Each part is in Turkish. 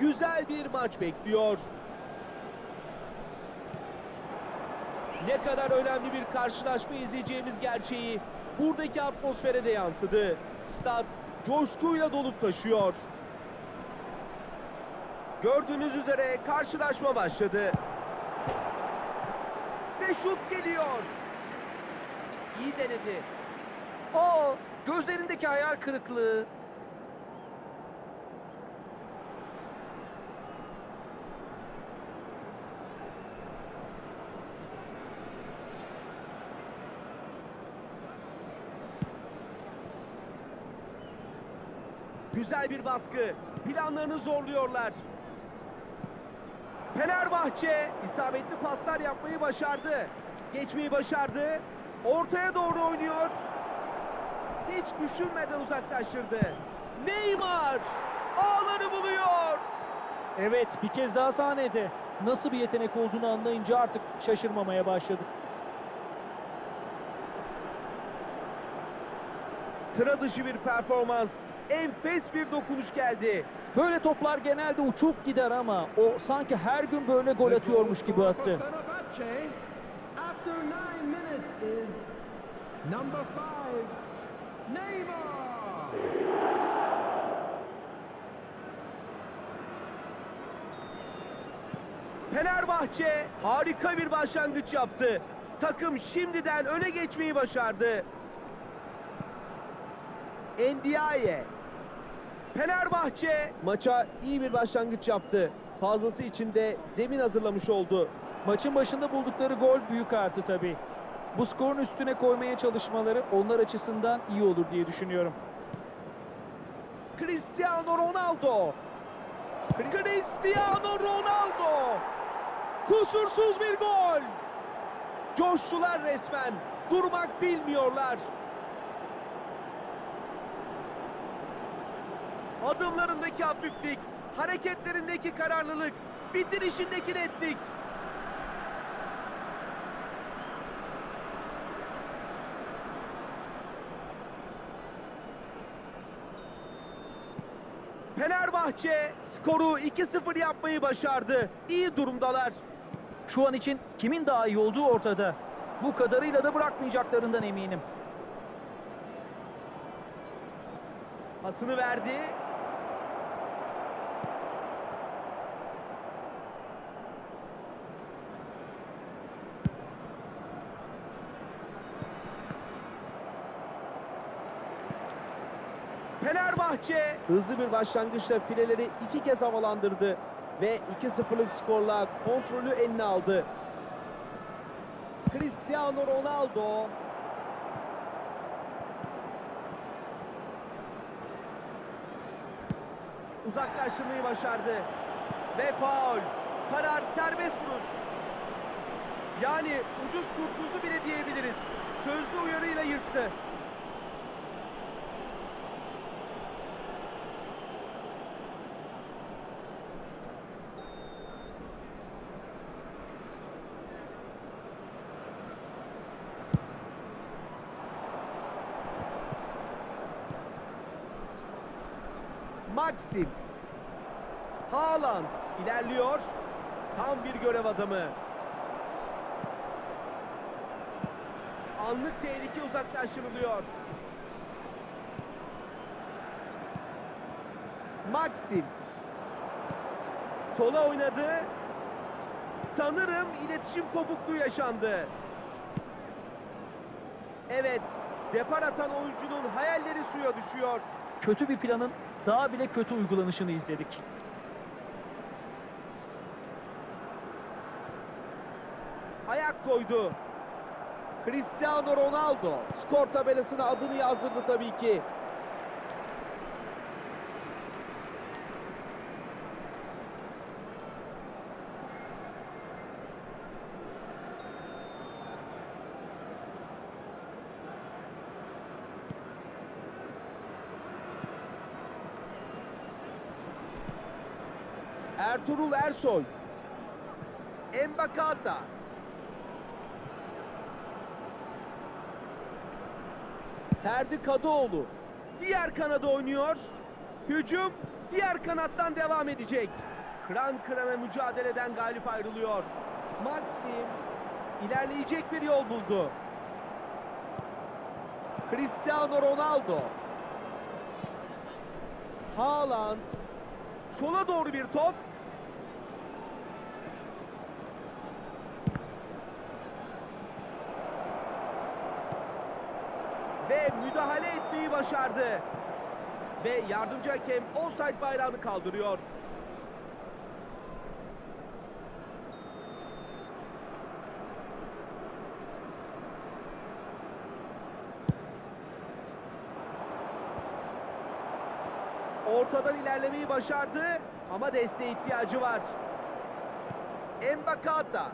güzel bir maç bekliyor. Ne kadar önemli bir karşılaşma izleyeceğimiz gerçeği buradaki atmosfere de yansıdı. Stat coşkuyla dolup taşıyor. Gördüğünüz üzere karşılaşma başladı. Ve şut geliyor. İyi denedi. Aa, gözlerindeki hayal kırıklığı. Güzel bir baskı. Planlarını zorluyorlar. Fenerbahçe isabetli paslar yapmayı başardı. Geçmeyi başardı. Ortaya doğru oynuyor. Hiç düşünmeden uzaklaştırdı. Neymar ağları buluyor. Evet, bir kez daha sahnede. Nasıl bir yetenek olduğunu anlayınca artık şaşırmamaya başladık. Sıra dışı bir performans. Enfes bir dokunuş geldi. Böyle toplar genelde uçup gider ama o sanki her gün böyle gol atıyormuş gibi attı. Fenerbahçe, harika bir başlangıç yaptı. Takım şimdiden öne geçmeyi başardı. Ndiaye. Fenerbahçe maça iyi bir başlangıç yaptı. Fazlası için de zemin hazırlamış oldu. Maçın başında buldukları gol büyük artı tabii. Bu skorun üstüne koymaya çalışmaları onlar açısından iyi olur diye düşünüyorum. Cristiano Ronaldo. Cristiano Ronaldo. Kusursuz bir gol. Coştular resmen. Durmak bilmiyorlar. Adımlarındaki hafiflik, hareketlerindeki kararlılık, bitirişindeki netlik. Fenerbahçe skoru 2-0 yapmayı başardı. İyi durumdalar. Şu an için kimin daha iyi olduğu ortada. Bu kadarıyla da bırakmayacaklarından eminim. Pasını verdi. Fenerbahçe hızlı bir başlangıçla fileleri iki kez havalandırdı ve 2-0'lık skorla kontrolü eline aldı. Cristiano Ronaldo uzaklaştırmayı başardı. Ve faul. Karar serbest vuruş. Yani ucuz kurtuldu bile diyebiliriz. Sözlü uyarıyla yırttı. Maxim. Haaland ilerliyor. Tam bir görev adamı. Anlık tehlike uzaklaştırılıyor. Maxim. Sola oynadı. Sanırım iletişim kopukluğu yaşandı. Evet, depar atan oyuncunun hayalleri suya düşüyor. Kötü bir planın daha bile kötü uygulanışını izledik. ayak koydu. Cristiano Ronaldo skor tabelasına adını yazdırdı tabii ki. Ertuğrul Ersoy. Embakata. Ferdi Kadıoğlu. Diğer kanada oynuyor. Hücum diğer kanattan devam edecek. Kıran kırana mücadeleden galip ayrılıyor. Maxim ilerleyecek bir yol buldu. Cristiano Ronaldo. Haaland. Sola doğru bir top. Müdahale etmeyi başardı. Ve yardımcı hakem offside bayrağını kaldırıyor. Ortadan ilerlemeyi başardı ama desteğe ihtiyacı var. Embakata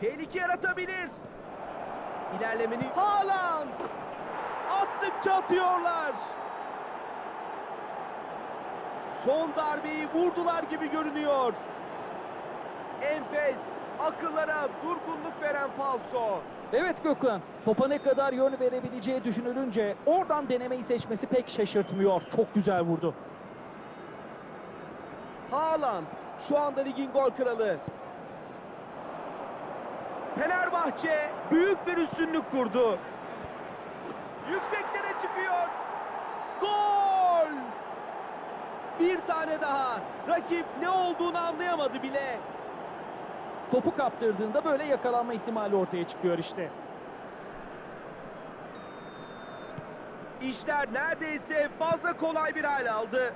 tehlike yaratabilir. İlerlemenin Haaland attıkça atıyorlar. Son darbeyi vurdular gibi görünüyor. Enfes akıllara durgunluk veren falso. Evet Gökhan, topa ne kadar yön verebileceği düşünülünce oradan denemeyi seçmesi pek şaşırtmıyor. Çok güzel vurdu. Haaland şu anda ligin gol kralı. Fenerbahçe büyük bir üstünlük kurdu. Yükseklere çıkıyor. Gol! Bir tane daha. Rakip ne olduğunu anlayamadı bile. Topu kaptırdığında böyle yakalanma ihtimali ortaya çıkıyor işte. İşler neredeyse fazla kolay bir hal aldı.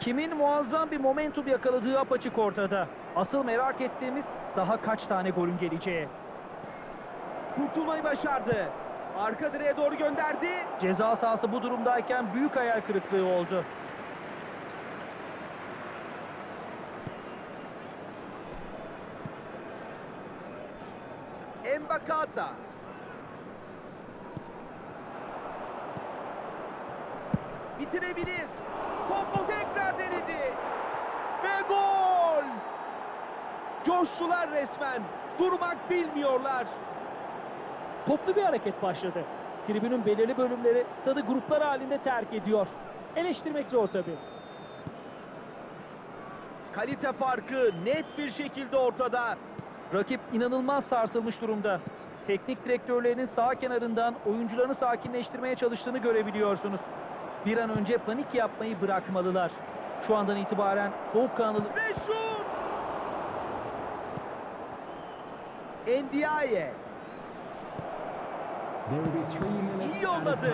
Kimin muazzam bir momentum yakaladığı apaçık ortada. Asıl merak ettiğimiz daha kaç tane golün geleceği. Kurtulmayı başardı. Arka direğe doğru gönderdi. Ceza sahası bu durumdayken büyük hayal kırıklığı oldu. Embakata. Bitirebilir. Topu tekrar denedi. Ve gol! Coştular resmen. Durmak bilmiyorlar. Toplu bir hareket başladı. Tribünün belirli bölümleri stadı gruplar halinde terk ediyor. Eleştirmek zor tabii. Kalite farkı net bir şekilde ortada. Rakip inanılmaz sarsılmış durumda. Teknik direktörlerinin sağ kenarından oyuncularını sakinleştirmeye çalıştığını görebiliyorsunuz. Bir an önce panik yapmayı bırakmalılar. Şu andan itibaren soğukkanlı Ve şut! Ndiaye. İyi yolladı.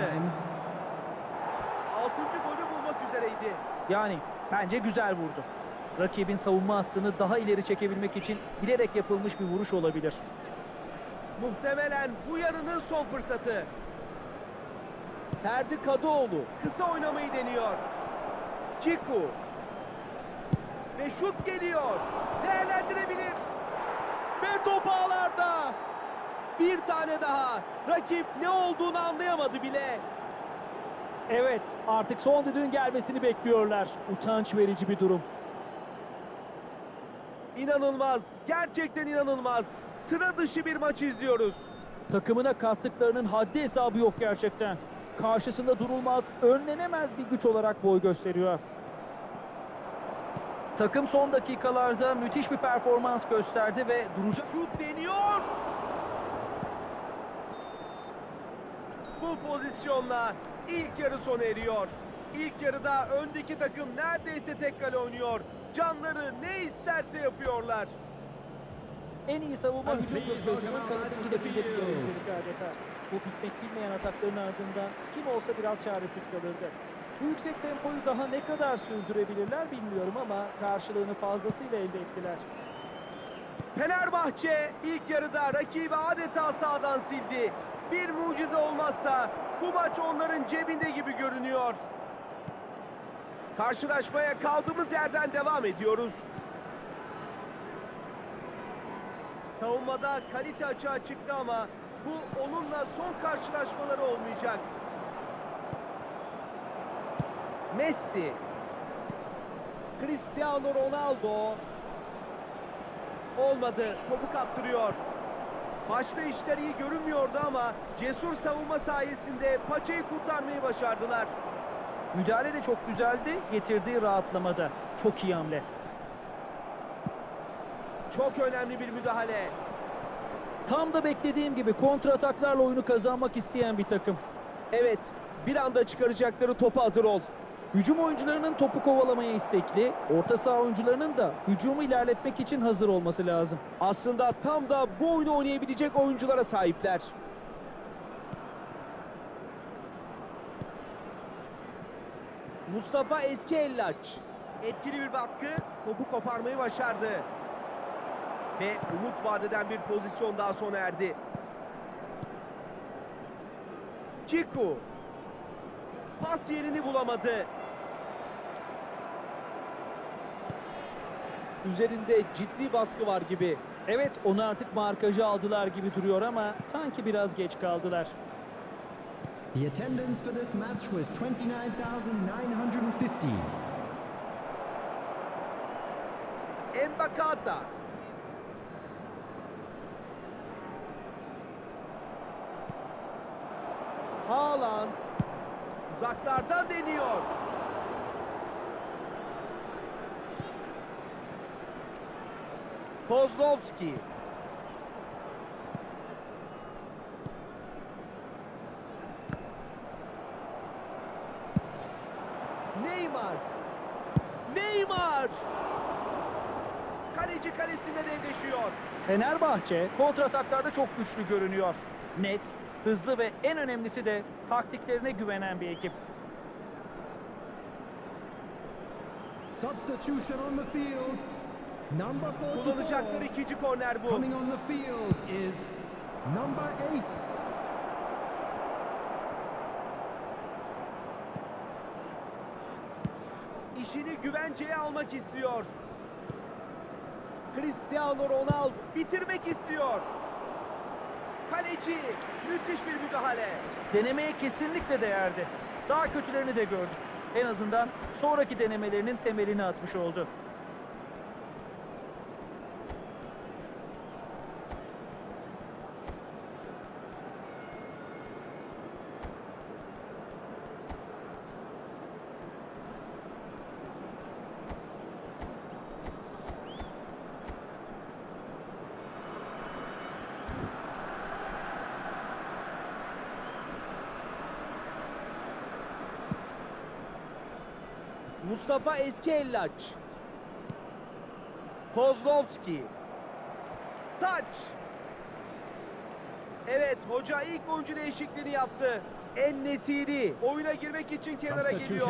Altıncı golü bulmak üzereydi. yani bence güzel vurdu. Rakibin savunma hattını daha ileri çekebilmek için bilerek yapılmış bir vuruş olabilir. Muhtemelen bu yarının son fırsatı. Ferdi Kadıoğlu kısa oynamayı deniyor. Ciku. Ve şut geliyor. Değerlendirebilir. Ve top ağlarda. Bir tane daha. Rakip ne olduğunu anlayamadı bile. Evet, artık son düdüğün gelmesini bekliyorlar. Utanç verici bir durum. İnanılmaz. Gerçekten inanılmaz. Sıra dışı bir maç izliyoruz. Takımına kattıklarının haddi hesabı yok gerçekten. Karşısında durulmaz, önlenemez bir güç olarak boy gösteriyor. Takım son dakikalarda müthiş bir performans gösterdi ve duracak. Şut deniyor. Bu pozisyonla ilk yarı sona eriyor. İlk yarıda öndeki takım neredeyse tek kale oynuyor. Canları ne isterse yapıyorlar. En iyi savunma hücum pozisyonunun kanıtını izledik adeta. Bu bitmek bilmeyen atakların ardından kim olsa biraz çaresiz kalırdı. Bu yüksek tempoyu daha ne kadar sürdürebilirler bilmiyorum ama karşılığını fazlasıyla elde ettiler. Fenerbahçe ilk yarıda rakibi adeta sağdan sildi. Bir mucize olmazsa bu maç onların cebinde gibi görünüyor. Karşılaşmaya kaldığımız yerden devam ediyoruz. Savunmada kalite açığa çıktı ama bu onunla son karşılaşmaları olmayacak. Messi, Cristiano Ronaldo, Olmadı. Topu kaptırıyor. Başta işler iyi görünmüyordu ama cesur savunma sayesinde paçayı kurtarmayı başardılar. Müdahale de çok güzeldi, getirdiği rahatlamada. Çok iyi hamle. Çok önemli bir müdahale. Tam da beklediğim gibi kontra ataklarla oyunu kazanmak isteyen bir takım. Evet, bir anda çıkaracakları topa hazır ol. Hücum oyuncularının topu kovalamaya istekli, orta saha oyuncularının da hücumu ilerletmek için hazır olması lazım. Aslında tam da bu oyunu oynayabilecek oyunculara sahipler. Mustafa Eski Ellaç. Etkili bir baskı. Topu koparmayı başardı. Ve umut vadeden bir pozisyon daha sona erdi. Ciku. Pas yerini bulamadı. Üzerinde ciddi baskı var gibi. Evet onu artık markajı aldılar gibi duruyor ama sanki biraz geç kaldılar. The attendance for this match was 29,950. Embakata. Haaland uzaklardan deniyor. Kozlovski. Neymar. Neymar. Kaleci kalesinde devleşiyor. Fenerbahçe kontra ataklarda çok güçlü görünüyor. Net, hızlı ve en önemlisi de taktiklerine güvenen bir ekip. Substitution on the field. Number 44. Kullanacakları ikinci korner bu. Coming on the field is number 8. İşini güvenceye almak istiyor. Cristiano Ronaldo bitirmek istiyor. Kaleci müthiş bir müdahale. Denemeye kesinlikle değerdi. Daha kötülerini de gördük. En azından sonraki denemelerinin temelini atmış oldu. Mustafa Eski Ellaç. Kozlovski. Taç. Evet hoca ilk oyuncu değişikliğini yaptı. En Nesiri oyuna girmek için kenara geliyor.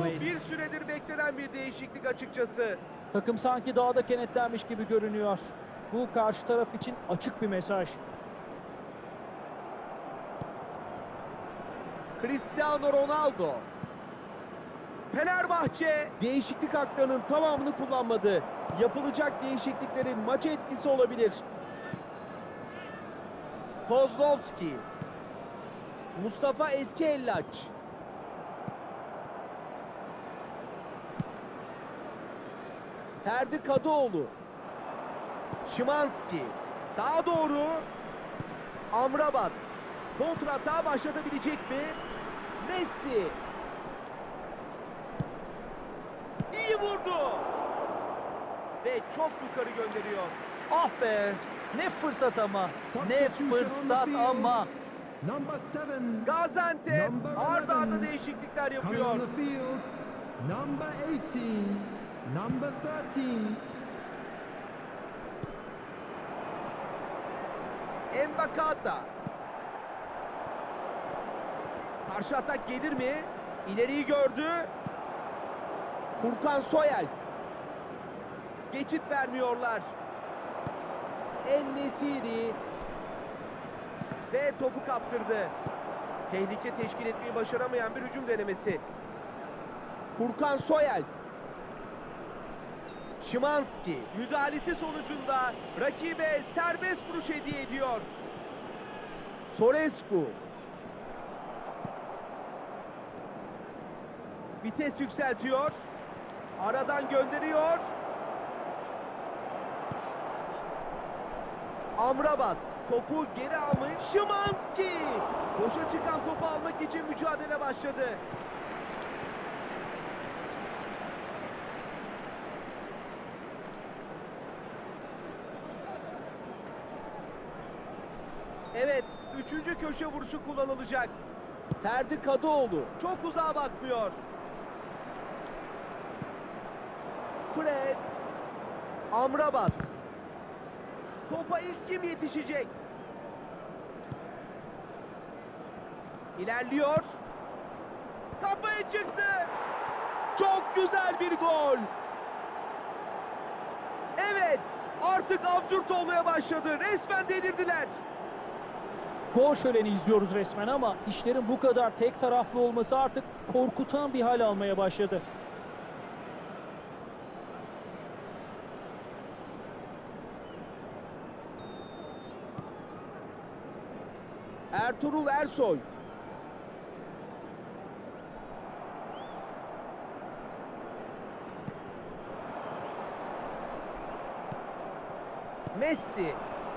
Bu bir süredir beklenen bir değişiklik açıkçası. Takım sanki daha da kenetlenmiş gibi görünüyor. Bu karşı taraf için açık bir mesaj. Cristiano Ronaldo. Fenerbahçe değişiklik haklarının tamamını kullanmadı. Yapılacak değişikliklerin maça etkisi olabilir. Kozlovski. Mustafa Eski Ellaç. Ferdi Kadıoğlu. Şimanski. Sağa doğru. Amrabat. Kontratağa başlatabilecek mi? Messi. İyi vurdu. Ve çok yukarı gönderiyor. Ah be! Ne fırsat ama! Ne fırsat ama! Number 7. Gaziantep arda arda 11. değişiklikler yapıyor. Number 18. Number 13. Embakata. Karşı atak gelir mi? İleriyi gördü. Furkan Soyel. Geçit vermiyorlar. En-Nesiri. Ve topu kaptırdı. Tehlike teşkil etmeyi başaramayan bir hücum denemesi. Furkan Soyel. Şimanski müdahalesi sonucunda rakibe serbest vuruş hediye ediyor. Sorescu. Vites yükseltiyor. Aradan gönderiyor. Amrabat topu geri almış. Şimanski boşa çıkan topu almak için mücadele başladı. Evet, üçüncü köşe vuruşu kullanılacak. Ferdi Kadıoğlu çok uzağa bakmıyor. Fred, Amrabat. Topa ilk kim yetişecek? İlerliyor. Kafaya çıktı. Çok güzel bir gol. Evet, artık absürt olmaya başladı. Resmen delirdiler. Gol şöleni izliyoruz resmen ama işlerin bu kadar tek taraflı olması artık korkutan bir hal almaya başladı. Ertuğrul Ersoy. Messi.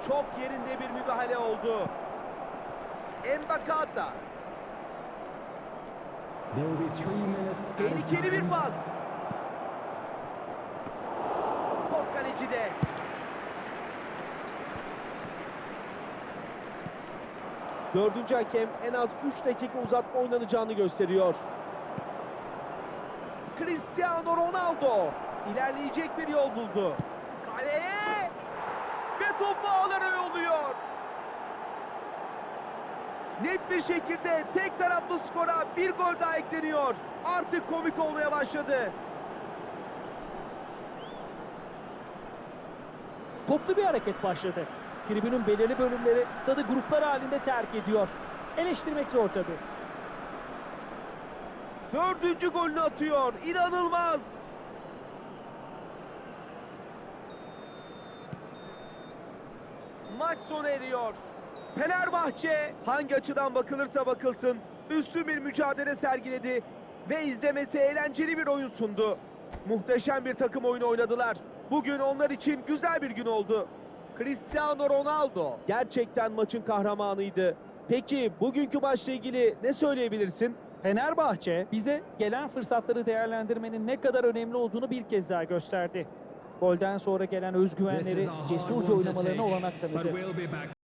Çok yerinde bir müdahale oldu. Added Tehlikeli bir pas. Top kalecide. Dördüncü hakem en az 3 dakika uzatma oynanacağını gösteriyor. Cristiano Ronaldo ilerleyecek bir yol buldu. Kaleye ve topu ağlara yolluyor. Net bir şekilde tek taraflı skora bir gol daha ekleniyor. Artık komik olmaya başladı. Toplu bir hareket başladı. Tribünün belirli bölümleri stadı gruplar halinde terk ediyor. Eleştirmek zor tabii. Dördüncü golünü atıyor. İnanılmaz. Maç sona eriyor. Fenerbahçe hangi açıdan bakılırsa bakılsın üstün bir mücadele sergiledi ve izlemesi eğlenceli bir oyun sundu. Muhteşem bir takım oyunu oynadılar. Bugün onlar için güzel bir gün oldu. Cristiano Ronaldo gerçekten maçın kahramanıydı. Peki bugünkü maçla ilgili ne söyleyebilirsin? Fenerbahçe bize gelen fırsatları değerlendirmenin ne kadar önemli olduğunu bir kez daha gösterdi. Golden sonra gelen özgüvenleri cesurca oynamalarına olanak tanıdı.